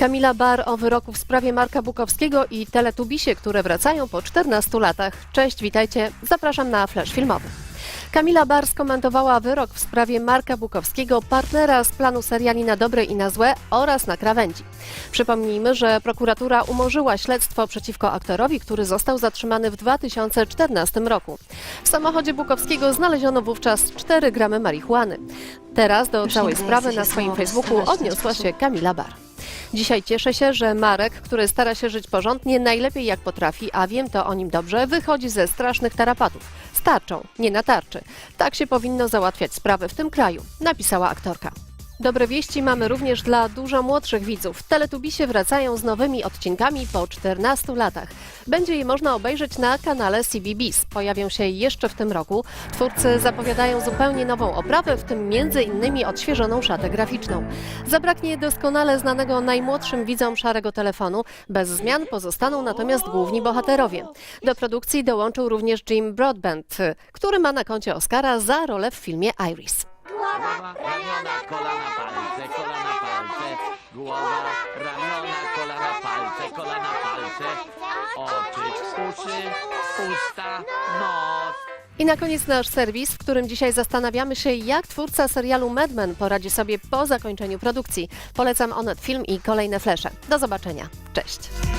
Kamila Bar o wyroku w sprawie Marka Bukowskiego i Teletubisie, które wracają po 14 latach. Cześć, witajcie. Zapraszam na flash filmowy. Kamila Bar skomentowała wyrok w sprawie Marka Bukowskiego, partnera z planu seriali Na dobre i na złe oraz na krawędzi. Przypomnijmy, że prokuratura umorzyła śledztwo przeciwko aktorowi, który został zatrzymany w 2014 roku. W samochodzie Bukowskiego znaleziono wówczas 4 gramy marihuany. Teraz do całej sprawy na swoim Facebooku odniosła się. Kamila Bar. Dzisiaj cieszę się, że Marek, który stara się żyć porządnie, najlepiej jak potrafi, a wiem to o nim dobrze, wychodzi ze strasznych tarapatów. Z tarczą, nie na tarczy. Tak się powinno załatwiać sprawy w tym kraju, napisała aktorka. Dobre wieści mamy również dla dużo młodszych widzów. Teletubisie wracają z nowymi odcinkami po 14 latach. Będzie je można obejrzeć na kanale CBBS. Pojawią się jeszcze w tym roku. Twórcy zapowiadają zupełnie nową oprawę, w tym innymi odświeżoną szatę graficzną. Zabraknie doskonale znanego najmłodszym widzom szarego telefonu. Bez zmian pozostaną natomiast główni bohaterowie. Do produkcji dołączył również Jim Broadbent, który ma na koncie Oscara za rolę w filmie Iris. Głowa, ramiona, kolana, palce, kolana, palce. Głowa, ramiona, kolana, palce, kolana, palce. Oczy, uszy, usta, nos. I na koniec nasz serwis, w którym dzisiaj zastanawiamy się, jak twórca serialu Mad Men poradzi sobie po zakończeniu produkcji. Polecam Onet Film i kolejne flesze. Do zobaczenia. Cześć!